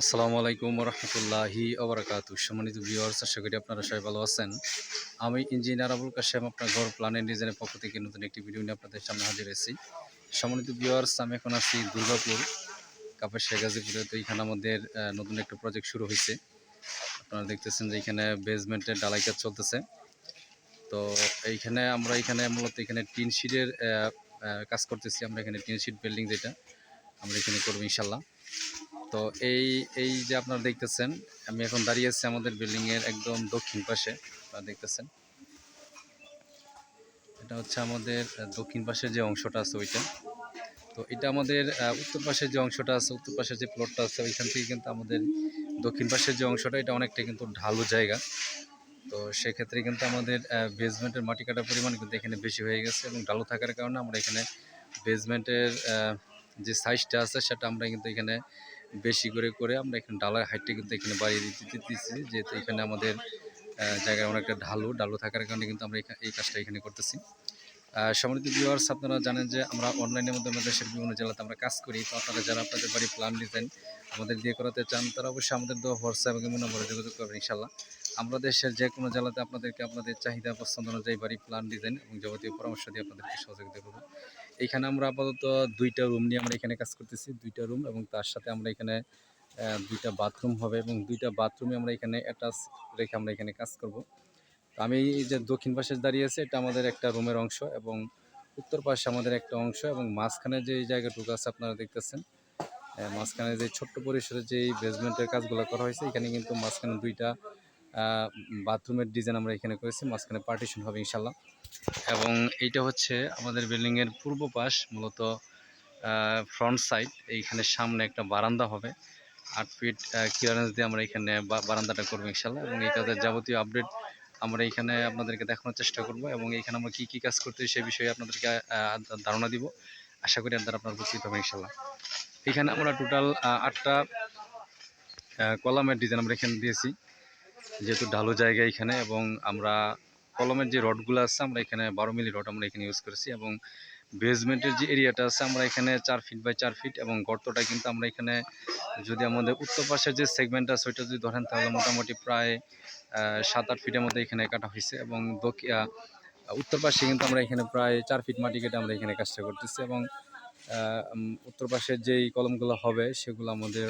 আসসালামু আলাইকুম রহমতুল্লাহি আবরাকাতু সম্মানিত ভিউয়ার্স আশা করি আপনারা সবাই ভালো আছেন। আমি ইঞ্জিনিয়ার আবুল কাশেম, আপনার ঘর প্ল্যানের ডিজাইনের পক্ষ থেকে নতুন একটি ভিডিও নিয়ে আপনাদের সামনে হাজির হয়েছি। সম্মানিত ভিউয়ার্স আমি এখন আছি দুর্গাপুর কাপের শেখ গাজীপুরে। তো এখানে আমাদের নতুন একটা প্রজেক্ট শুরু হয়েছে। আপনারা দেখতেছেন যে এখানে বেসমেন্টের ডালাই কাজ চলতেছে। তো এইখানে আমরা এখানে মূলত এখানে টিন শিটের কাজ করতেছি। আমরা এখানে টিন শিট বিল্ডিং যেটা, আমরা এখানে করব ইনশাল্লাহ তো এই এই যে আপনারা দেখতেছেন, আমি এখন দাঁড়িয়ে আছি আমাদের বিল্ডিং এর একদম দক্ষিণ পাশে, আপনারা দেখতেছেন। এটা হচ্ছে আমাদের দক্ষিণ পাশের যে অংশটা আছে ওইটা। তো এটা আমাদের উত্তর পাশের যে অংশটা আছে, উত্তর পাশের যে প্লটটা আছে, ওইখান থেকে কিন্তু আমাদের দক্ষিণ পাশের যে অংশটা, এটা অনেকটা কিন্তু ঢালু জায়গা। তো সেক্ষেত্রে কিন্তু আমাদের বেসমেন্টের মাটি কাটার পরিমাণ কিন্তু এখানে বেশি হয়ে গেছে এবং ঢালু থাকার কারণে আমরা এখানে বেসমেন্টের যে সাইজটা আছে, সেটা আমরা কিন্তু এখানে বেশি করে করে আমরা এখানে ডালার হাইটটা কিন্তু এখানে বাড়িয়ে দিতে দিতেছি। যেহেতু এখানে আমাদের জায়গায় অনেকটা ঢালু ঢালু থাকার কারণে কিন্তু আমরা এই কাজটা এখানে করতেছি। আহ, সম্মানিত ভিউয়ার্স আপনারা জানেন যে আমরা অনলাইনের মাধ্যমে দেশের বিভিন্ন জেলাতে আমরা কাজ করি। তো আপনারা যারা আপনাদের বাড়ি প্ল্যান ডিজাইন আমাদের দিয়ে করাতে চান তারা অবশ্যই আমাদের দেওয়া হোয়াটসঅ্যাপ এবং নম্বরে যোগাযোগ করবেন ইনশাল্লাহ আমরা দেশের যে কোনো জেলাতে আপনাদেরকে আপনাদের চাহিদা পছন্দ অনুযায়ী বাড়ি প্ল্যান ডিজাইন এবং যাবতীয় পরামর্শ দিয়ে আপনাদেরকে সহযোগিতা করব। এইখানে আমরা আপাতত দুইটা রুম নিয়ে আমরা এখানে কাজ করতেছি, দুইটা রুম এবং তার সাথে আমরা এখানে দুইটা বাথরুম হবে এবং দুইটা বাথরুমে আমরা এখানে অ্যাটাচ রেখে আমরা এখানে কাজ করব। আমি যে দক্ষিণ পাশে দাঁড়িয়ে আছে, এটা আমাদের একটা রুমের অংশ এবং উত্তর পাশে আমাদের একটা অংশ এবং মাঝখানে যে জায়গাটুকু আছে আপনারা দেখতেছেন মাঝখানে যে ছোট্ট পরিসরে যে বেসমেন্টের কাজগুলো করা হয়েছে, এখানে কিন্তু মাঝখানে দুইটা বাথরুমের ডিজাইন আমরা এখানে করেছি, মাঝখানে পার্টিশন হবে ইনশাল্লাহ এবং এইটা হচ্ছে আমাদের বিল্ডিংয়ের পূর্ব পাশ, মূলত ফ্রন্ট সাইড এইখানে সামনে একটা বারান্দা হবে। আট ফিট ক্লিয়ারেন্স দিয়ে আমরা এখানে বারান্দাটা করব ইনশাল্লাহ এবং এই কাজের যাবতীয় আপডেট আমরা এখানে আপনাদেরকে দেখানোর চেষ্টা করব এবং এখানে আমরা কী কী কাজ করতে সে বিষয়ে আপনাদেরকে ধারণা দিব। আশা করি আপনারা আপনার উপস্থিত হবে ইনশাল্লাহ এখানে আমরা টোটাল আটটা কলামের ডিজাইন আমরা এখানে দিয়েছি। যেহেতু ঢালু জায়গা এখানে এবং আমরা কলমের যে রডগুলো আছে, আমরা এখানে বারো মিলি রড আমরা এখানে ইউজ করেছি এবং বেসমেন্টের যে এরিয়াটা আছে, আমরা এখানে চার ফিট বাই চার ফিট এবং গর্তটা কিন্তু আমরা এখানে যদি আমাদের উত্তর পাশের যে সেগমেন্ট আছে, ওইটা যদি ধরেন তাহলে মোটামুটি প্রায় সাত আট ফিটের মধ্যে এখানে কাটা হয়েছে এবং উত্তর পাশে কিন্তু আমরা এখানে প্রায় চার ফিট মাটি কেটে আমরা এখানে কাজটা করতেছি এবং উত্তর পাশের যেই কলমগুলো হবে, সেগুলো আমাদের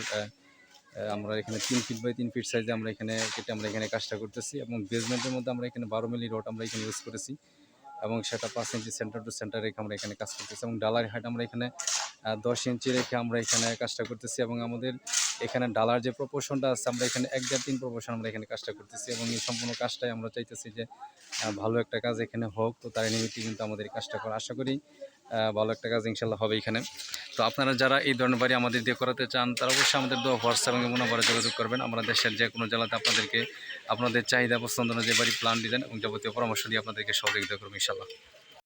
আমরা এখানে তিন ফিট বাই তিন ফিট সাইজে আমরা এখানে কেটে আমরা এখানে কাজটা করতেছি এবং বেসমেন্টের মধ্যে আমরা এখানে বারো মিলি রড আমরা এখানে ইউজ করেছি এবং সেটা পাঁচ ইঞ্চি সেন্টার টু সেন্টার রেখে আমরা এখানে কাজ করতেছি এবং ডালার হাইট আমরা এখানে দশ ইঞ্চি রেখে আমরা এখানে কাজটা করতেছি এবং আমাদের এখানে ডালার যে প্রপোর্শনটা আছে আমরা এখানে এক দেড় তিন প্রপোর্শন আমরা এখানে কাজটা করতেছি এবং এই সম্পূর্ণ কাজটাই আমরা চাইতেছি যে ভালো একটা কাজ এখানে হোক তো তার নিমিত্তে কিন্তু আমাদের কাজটা করা। আশা করি ভালো একটা কাজ ইনশাল্লাহ হবে এখানে। তো আপনারা যারা এই ধরনের বাড়ি আমাদের দিয়ে করাতে চান, তারা অবশ্যই আমাদের হোয়াটসঅ্যাপ এবং নম্বরে যোগাযোগ করবেন। আমরা দেশের যে কোনো জেলাতে আপনাদেরকে, আপনাদের চাহিদা পছন্দ অনুযায়ী বাড়ি প্ল্যান ডিজাইন এবং যাবতীয় পরামর্শ দিয়ে আপনাদেরকে সহযোগিতা করব ইনশাল্লাহ।